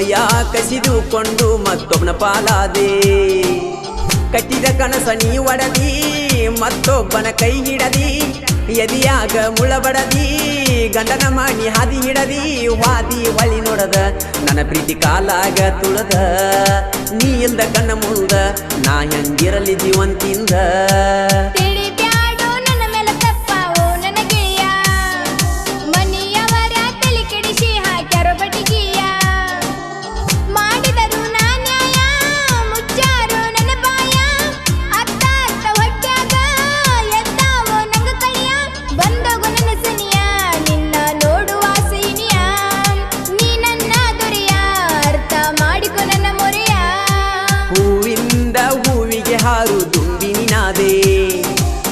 ಹೃದಯ ಕಸಿದುಕೊಂಡು ಮತ್ತೊಬ್ಬನ ಪಾಲಾದೆ. ಕಟ್ಟಿದ ಕನಸ ನೀ ಒಡದಿ, ಮತ್ತೊಬ್ಬನ ಕೈ ಹಿಡದಿ. ಎದಿಯಾಗ ಮುಳಬಡದಿ, ಗಂಡನ ಮಾಡಿ ಹಾದಿ ಹಿಡದಿ. ವಾದಿ ಹೊಳಿ ನೋಡದ, ನನ್ನ ಪ್ರೀತಿ ಕಾಲಾಗ ತುಳದ. ನೀ ಇಲ್ದ ಕಣ್ಣ ಮುಂದ, ನಾ ಹೆಂಗಿರಲಿ ಜೀವಂತಿಂದ.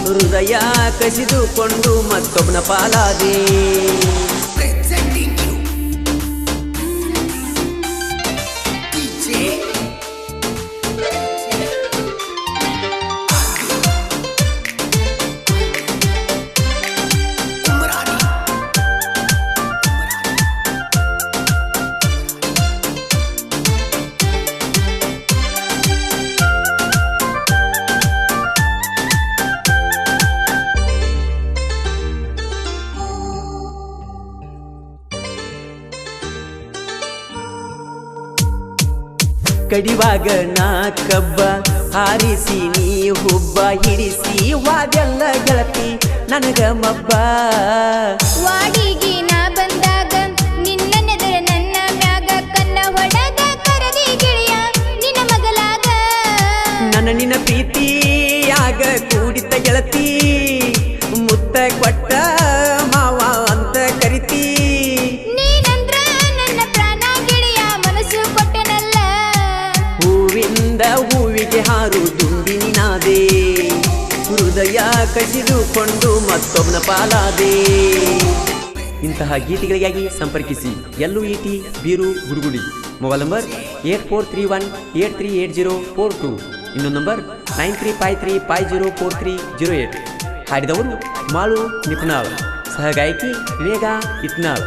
ಹೃದಯ ಕಸಿದುಕೊಂಡು ಮತ್ತೊಬ್ಬನ ಪಾಲಾದೆ. ಕಡಿವಾಗ ನಾ ಕಬ್ಬ ಹಾರಿಸಿ ನೀ ಹುಬ್ಬ ಹಿಡಿಸಿ ವಾದೆಲ್ಲ ಗೆಳತಿ ನನಗ ಮಬ್ಬ. ವಾಡಿಗೆ ನಾ ಬಂದಾಗ ನಿನ್ನ ನೆದರ ನನ್ನ ಮ್ಯಾಗ ಕನ್ನ ಹೊಡೆದ ಕರದಿ ಗಿಳಿಯ ನಿನ್ನ ಮಗಲಾಗ ನನ್ನ ನಿನ್ನ ಪ್ರೀತಿಯಾಗ ಕೂಡಿತ ಗೆಳತಿ ಮುತ್ತ ಕಸಿದುಕೊಂಡು ಮತ್ತೊಬ್ಬನ ಪಾಲಾದೆ. ಇಂತಹ ಗೀತೆಗಳಿಗಾಗಿ ಸಂಪರ್ಕಿಸಿ L E T ಬೀರು ಗುರುಗುಡಿ mobile number eight four three one eight three eight zero four two. ಇನ್ನೊಂದು number nine three five three five zero four three zero eight. ಹಾಡಿದವರು Malu Nipunal. ಸಹಗಾಯಕಿ ವೇಗ ಇಟ್ನಾಳ್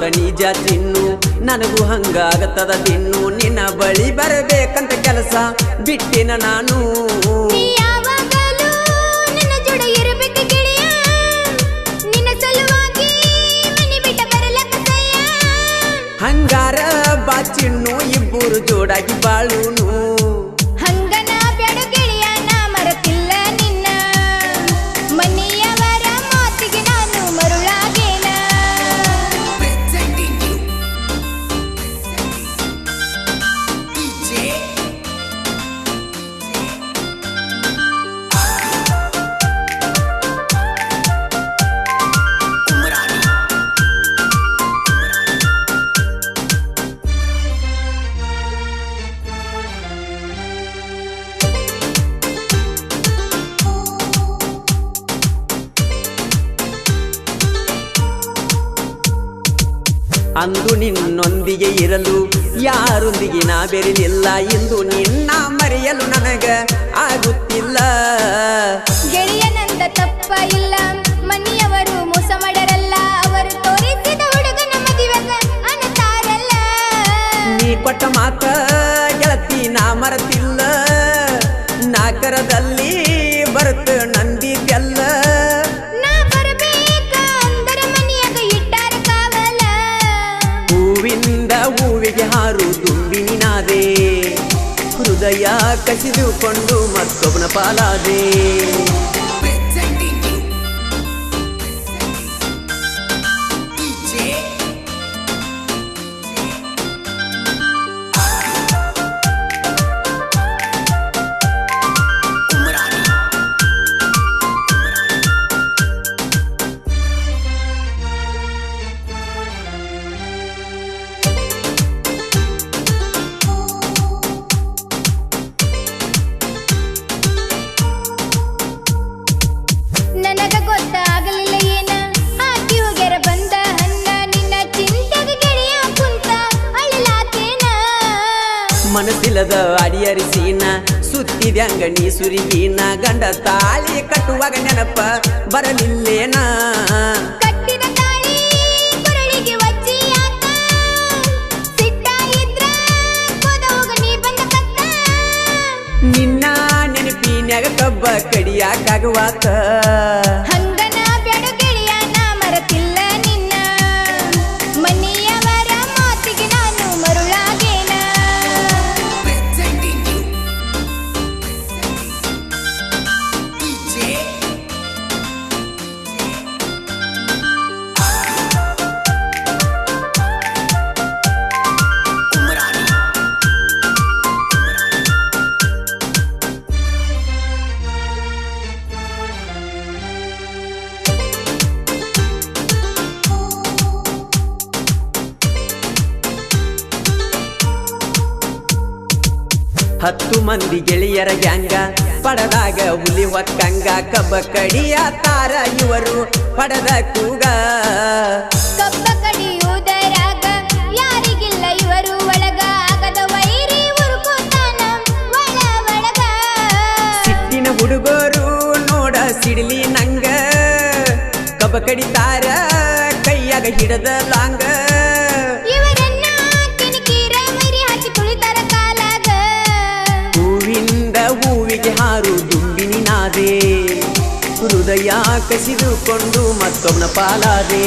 ಮಾತ ನಿಜ ತಿನ್ನು. ನನಗೂ ಹಂಗಾಗತ್ತದ ತಿನ್ನು. ನಿನ್ನ ಬಳಿ ಬರಬೇಕಂತ ಕೆಲಸ ಬಿಟ್ಟಿನ ನಾನು. ಅಂದು ನಿನ್ನೊಂದಿಗೆ ಇರಲು ಯಾರೊಂದಿಗೆ ನಾ ಬೆರೆಲಿಲ್ಲ ಇಂದು ನಿನ್ನ ಮರೆಯಲು ನನಗ ಆಗುತ್ತಿಲ್ಲ. ಗೆಳೆಯನಂದ ತಪ್ಪ ಇಲ್ಲ ಮನೆಯವರು ಮೋಸ ಮಾಡರಲ್ಲ ಅವರು ತೋರಿಸಿದ ಹುಡುಗನ ಮದುವೆಗ ಅನ್ನತಾರಲ್ಲ ನೀ ಕೊಟ್ಟ ಮಾತ ಗೆಳತಿ ನಾ ಮರತಿಲ್ಲ ಬರುತ್ತ ಹೃದಯ ಕಸಿದುಕೊಂಡು ಮತ್ತೊಬ್ಬನ ಪಾಲಾದೆ ಮನಸ್ಸಿಲ್ಲದ ಅಡಿಯರಿಸಿನ ಸುತ್ತಿದ್ಯಾಂಗ ನೀ ಸುರಿಗಿನ ಗಂಡ ತಾಳಿ ಕಟ್ಟುವಾಗ ನೆನಪ ಬರಲಿಲ್ಲೇನ? ನಿನ್ನ ನೆನಪಿನ್ಯಾಗ ಕಬ್ಬ ಕಡಿಯಾಕಾಗುವಾತ? ಹತ್ತು ಮಂದಿ ಗೆಳೆಯರ ಗ್ಯಾಂಗ. ಪಡದಾಗ ಹುಲಿ ಒಕ್ಕಂಗ ಕಬ್ಬ ಕಡಿಯಾತಾರ ಇವರು ಪಡದ ಕೂಗ. ಕಬ್ಬ ಕಡಿಯುವುದರಾಗ ಯಾರಿಗಿಲ್ಲ ಇವರು ಒಳಗ ಆಗದ ವೈರಿ ಒಳಗ. ಸಿಟ್ಟಿನ ಹುಡುಗರು ನೋಡ ಸಿಡಿಲಿ ನಂಗ. ಕಬ್ಬ ಕಡಿತಾರ ಕೈಯಾಗ ಹಿಡದ ಲಾಂಗ. ಹೃದಯ ಕಸಿದುಕೊಂಡು ಮತ್ತೊಬ್ಬನ ಪಾಲಾದೆ.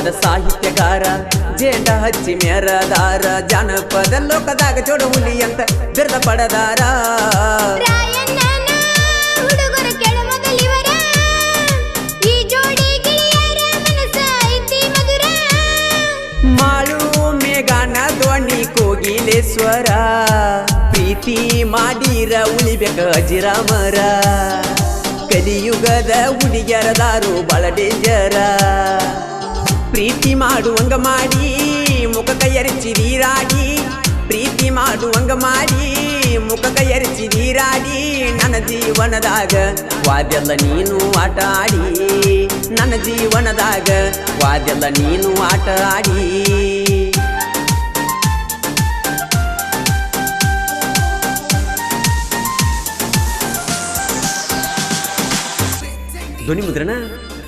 ಸೋಲಿಲ್ಲದ ಸಾಹಿತ್ಯಗಾರ ಜೇಂಡ ಹಚ್ಚಿ ಮೆರದಾರ ಜಾನಪದ ಲೋಕದಾಗ ಚೋಡ ಹುಲಿ ಅಂತ ಬಿರದ ಪಡದಾರ. ಮಾಳು ಮೇಘಾನ ಧ್ವನಿ ಕೋಗಿಲೇಶ್ವರ. ಪ್ರೀತಿ ಮಾಡಿರ ಉಳಿಬೇಕ ಅಜಿರಾಮರ. ಕಲಿಯುಗದ ಹುಡುಗ್ಯರದಾರು ಬಹಳ ಡೇಂಜರ. ಪ್ರೀತಿ ಮಾಡುವಂಗ ಮಾಡಿ, ಮುಖ ಕೈಯರಿಚಿದೀರಾಡಿ ಪ್ರೀತಿ ಮಾಡುವಂಗ ಮಾಡಿ, ಮುಖ ಕೈಯರಿಚಿದೀರಾಡಿ ನನ್ನ ಜೀವನದಾಗ ವಾದ್ಯಲ್ಲ ನೀನು ಆಟ ಆಡಿ. ನನ್ನ ಜೀವನದಾಗ ವಾದ್ಯಲ್ಲ ನೀನು ಆಟ ಆಡಿ. ಧ್ವನಿ ಮುದ್ರಣ?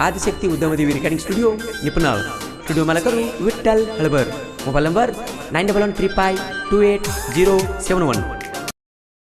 Adishakti Udyamadevi recording studio Nipunal studio ಮಾಲಕರು Vithal Halabar mobile number nine double one three five two eight zero seven one